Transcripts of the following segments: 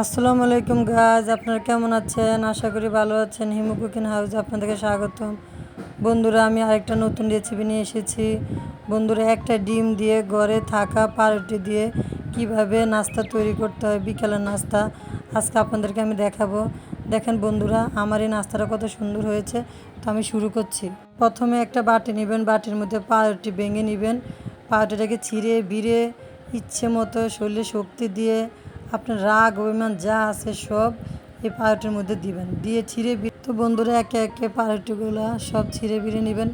আসসালামু আলাইকুম গাজ আপনারা কেমন আছেন? আশা করি ভালো আছেন। হিমু কুকিং হাউসে আপনাদেরকে স্বাগতম। বন্ধুরা, আমি আরেকটা নতুন রেসিপি নিয়ে এসেছি। বন্ধুরা, একটা ডিম দিয়ে ঘরে থাকা পাউরুটি দিয়ে কীভাবে নাস্তা তৈরি করতে হয়, বিকেলের নাস্তা, আজকে আপনাদেরকে আমি দেখাবো। দেখেন বন্ধুরা, আমার এই নাস্তাটা কত সুন্দর হয়েছে। তো আমি শুরু করছি। প্রথমে একটা বাটি নেবেন, বাটির মধ্যে পাউরুটি ভেঙে নেবেন। পাউরুটিটাকে ছিঁড়ে, বিড়ে ইচ্ছে মতো শরীরে শক্তি দিয়ে আপনার রাগ, অভিমান যা আছে সব এই পাউরুটির মধ্যে দিবেন। দিয়ে ছিঁড়ে তো বন্ধুরা, একে একে পাউরুটিগুলো সব ছিঁড়ে বিড়ে নেবেন।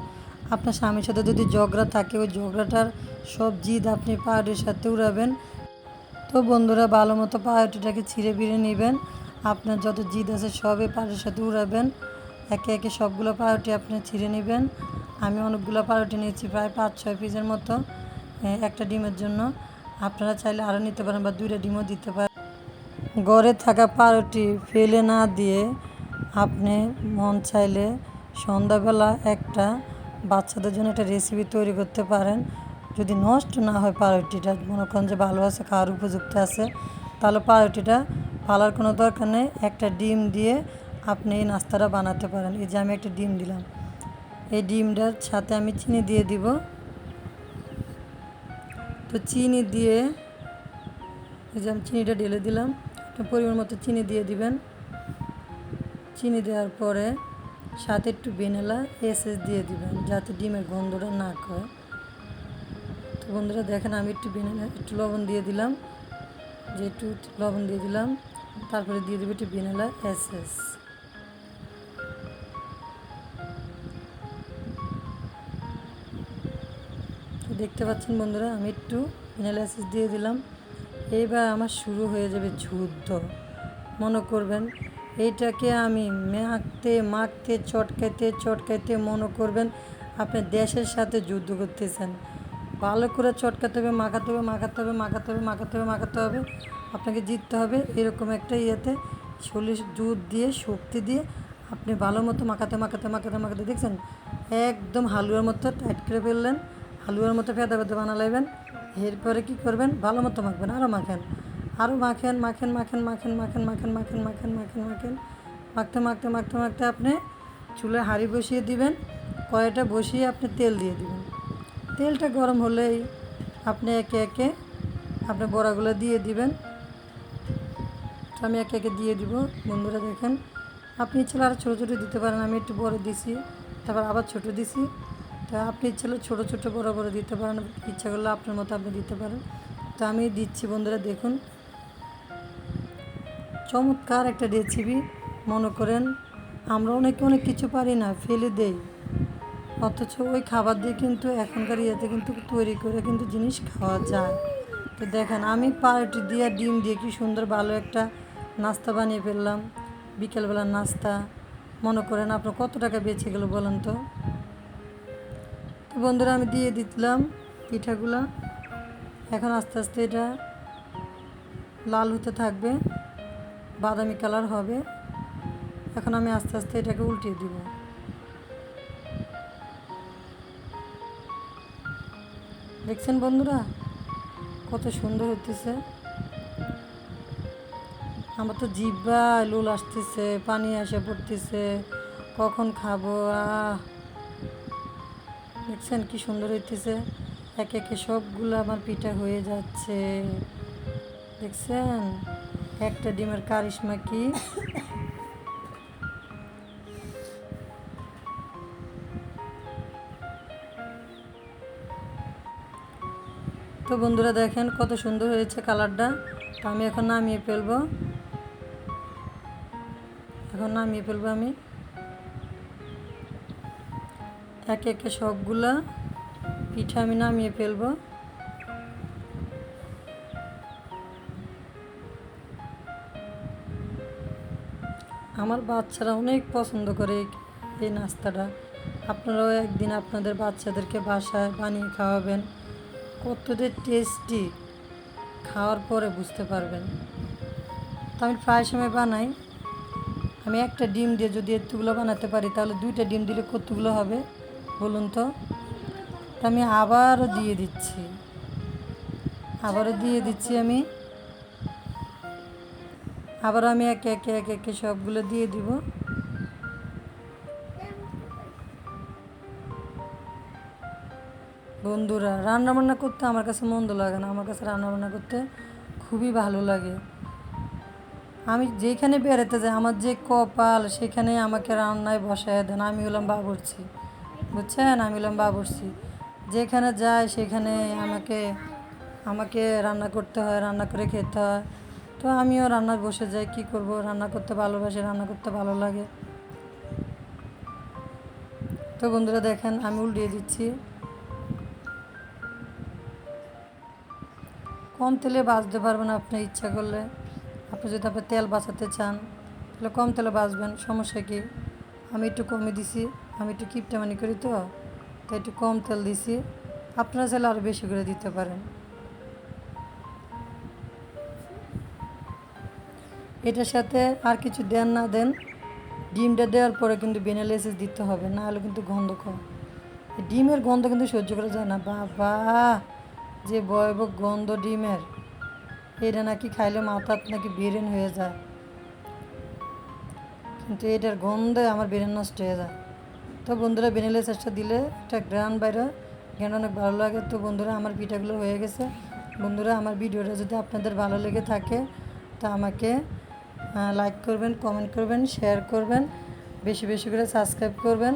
আপনার স্বামীর সাথে যদি ঝগড়া থাকে, ওই ঝগড়াটার সব জিদ আপনি পাউরুটির সাথে উড়াবেন। তো বন্ধুরা, ভালো মতো পাউরুটিটাকে ছিঁড়ে বিড়ে নেবেন। আপনার যত জিদ আছে সব এই পাউরুটির সাথে উড়াবেন। একে একে সবগুলো পাউরুটি আপনি ছিঁড়ে নেবেন। আমি অনেকগুলো পাউরুটি নিয়েছি, প্রায় পাঁচ, ছয় পিসের মতো। একটা ডিমের জন্য। আপনারা চাইলে আরও নিতে পারেন বা দুইটা ডিমও দিতে পারেন। ঘরে থাকা পাউরুটি ফেলে না দিয়ে আপনি মন চাইলে সন্ধ্যাবেলা একটা বাচ্চাদের জন্য একটা রেসিপি তৈরি করতে পারেন। যদি নষ্ট না হয় পাউরুটিটা মনে করেন যে ভালো আছে খাওয়ার উপযুক্ত আছে, তাহলে পাউরুটিটা ফালার কোনো দরকার নেই। একটা ডিম দিয়ে আপনি এই নাস্তাটা বানাতে পারেন। এই যে আমি একটা ডিম দিলাম। এই ডিমটার সাথে আমি চিনি দিয়ে দিব। তো চিনি দিয়ে এই যে আমি চিনিটা ঢেলে দিলাম। পরিমাণ মতো চিনি দিয়ে দিবেন। চিনি দেওয়ার পরে সাথে একটু ভ্যানিলা এসেস দিয়ে দিবেন যাতে ডিমের গন্ধটা না করে তো বন্ধুরা দেখেন আমি একটু ভ্যানিলা, একটু লবণ দিয়ে দিলাম। যে একটু লবণ দিয়ে দিলাম, তারপরে দিয়ে দেবে একটু ভ্যানিলা এসেস তো দেখতে পাচ্ছেন বন্ধুরা, আমি একটু অ্যানালাইসিস দিয়ে দিলাম। এইবার আমার শুরু হয়ে যাবে যুদ্ধ। মনে করবেন এইটাকে আমি মাখতে মাখতে, চটকাইতে চটকাইতে মনে করবেন আপনি দেশের সাথে যুদ্ধ করতেছেন। ভালো করে চটকাতে হবে, মাখাতে হবে মাখাতে হবে মাখাতে হবে মাখাতে হবে মাখাতে হবে। আপনাকে জিততে হবে এরকম একটা ইয়েতে। শরীর দুধ দিয়ে, শক্তি দিয়ে আপনি ভালো মতো মাখাতে মাখাতে মাখাতে মাখাতে, দেখছেন? একদম হালুয়ার মতো টাইট করে ফেললেন, হালুয়ার মতো ফেদা ফেদা বানালাইবেন এরপরে কি করবেন? ভালো মতো মাখবেন। আরও মাখেন। আরও মাখেন মাখেন মাখেন মাখেন মাখেন মাখেন মাখেন মাখেন মাখেন মাখেন। মাখতে মাখতে মাখতে মাখতে আপনি চুলে হাঁড়ি বসিয়ে দিবেন। কড়াইটা বসিয়ে আপনি তেল দিয়ে দিবেন। তেলটা গরম হলেই আপনি একে একে আপনি বড়াগুলো দিয়ে দিবেন। আমি একে একে দিয়ে দিব। বন্ধুরা দেখেন, আপনি ছেলে আরও ছোটো ছোটো দিতে পারেন। আমি একটু বড় দিছি, তারপর আবার ছোটো দিছি। তা আপনি ইচ্ছা হলে ছোটো ছোটো বড়ো বড়ো দিতে পারেন, ইচ্ছা করলে আপনার মতো আপনি দিতে পারেন। তো আমি দিচ্ছি বন্ধুরা, দেখুন। চমৎকার একটা রেসিপি মনে করেন। আমরা অনেকে অনেক কিছু পারি না, ফেলে দেই। অথচ ওই খাবার দিয়ে কিন্তু এখনকার ইয়েতে কিন্তু তৈরি করে কিন্তু জিনিস খাওয়া যায়। তো দেখেন, আমি পাউরুটি দিয়ে ডিম দিয়ে কি সুন্দর ভালো একটা নাস্তা বানিয়ে ফেললাম। বিকেলবেলার নাস্তা। মনে করেন আপনার কত টাকা বেঁচে গেল বলেন তো তো? বন্ধুরা, আমি দিয়ে দিলাম পিঠাগুলা। এখন আস্তে আস্তে এটা লাল হতে থাকবে, বাদামি কালার হবে। এখন আমি আস্তে আস্তে এটাকে উল্টিয়ে দিব। দেখছেন বন্ধুরা, কত সুন্দর হতেছে আমার তো জিব্বা লুল আসতেছে, পানি আসে পড়তেছে। কখন খাব? আহ! দেখছেন কি সুন্দর হইতেছে? একে একে সবগুলো আমার পিঠা হয়ে যাচ্ছে। দেখছেন? একটা ডিমের কারিশমা কি? তো বন্ধুরা দেখেন কত সুন্দর হয়েছে কালারটা। তো আমি এখন নামিয়ে ফেলব। এখন নামিয়ে ফেলব আমি। একে একে সবগুলা পিঠা আমি নামিয়ে ফেলব। আমার বাচ্চারা অনেক পছন্দ করে এই- নাস্তাটা। আপনারাও একদিন আপনাদের বাচ্চাদেরকে বাসায় বানিয়ে খাওয়াবেন। কতটা টেস্টি। খাওয়ার পরে বুঝতে পারবেন। তো আমি প্রায় সময় বানাই। আমি একটা ডিম দিয়ে যদি এতগুলো বানাতে পারি, তাহলে দুইটা ডিম দিলে কতগুলো হবে? বলুন তো? আমি আবারও দিয়ে দিচ্ছি। আবারও দিয়ে দিচ্ছি আমি। আবার আমি একে একে একে একে সবগুলো দিয়ে দিব। বন্ধুরা রান্না বান্না করতে আমার কাছে মন্দ লাগে না। আমার কাছে রান্না বান্না করতে খুবই ভালো লাগে। আমি যেখানে বেড়াতে যাই, আমার যে কপাল, সেখানে আমাকে রান্নায় বসায় দেন। আমি হলাম বাবরছি বুঝছেন? আমি হলাম বাবরছি যেখানে যাই সেখানে আমাকে আমাকে রান্না করতে হয়, রান্না করে খেতে হয়। তো আমিও রান্নায় বসে যাই, কি করব? রান্না করতে ভালোবাসি, রান্না করতে ভালো লাগে। তো বন্ধুরা দেখেন, আমি উল্টিয়ে দিচ্ছি। কম তেলে বাঁচতে পারবেন আপনি, ইচ্ছা করলে। আপনি যদি আপনি তেল বাঁচাতে চান, তাহলে কম তেলে বাঁচবেন, সমস্যা কি? আমি একটু কমে দিছি, আমি একটু কিপটামানি করি তো, তাই একটু কম তেল দিছি। আপনারা চাইলে আরও বেশি করে দিতে পারেন। এটার সাথে আর কিছু দেন না দেন, ডিমটা দেওয়ার পরে কিন্তু বেনালেসিস দিতে হবে না হলে কিন্তু গন্ধ কম। ডিমের গন্ধ কিন্তু সহ্য করা যায় না। বাবা, যে ভয়াবহ গন্ধ ডিমের, এটা নাকি খাইলে মাথাত নাকি বেরেন হয়ে যায়। কিন্তু এটার গন্ধে আমার বেরেন নষ্ট হয়ে যায়। তো বন্ধুরা বেনিলে চেষ্টা দিলে একটা গ্রান বাইরে। জ্ঞান অনেক ভালো লাগে? তো বন্ধুরা, আমার পিঠাগুলো হয়ে গেছে। বন্ধুরা, আমার ভিডিওটা যদি আপনাদের ভালো লেগে থাকে, তা আমাকে লাইক করবেন কমেন্ট করবেন শেয়ার করবেন, বেশি বেশি করে সাবস্ক্রাইব করবেন।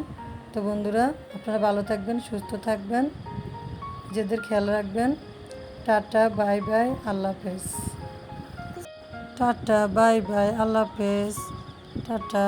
তো বন্ধুরা, আপনারা ভালো থাকবেন, সুস্থ থাকবেন। নিজেদের খেয়াল রাখবেন। টাটা বাই বাই আল্লাহ হাফেজ। টাটা বাই বাই আল্লাহ হাফেজ। টাটা।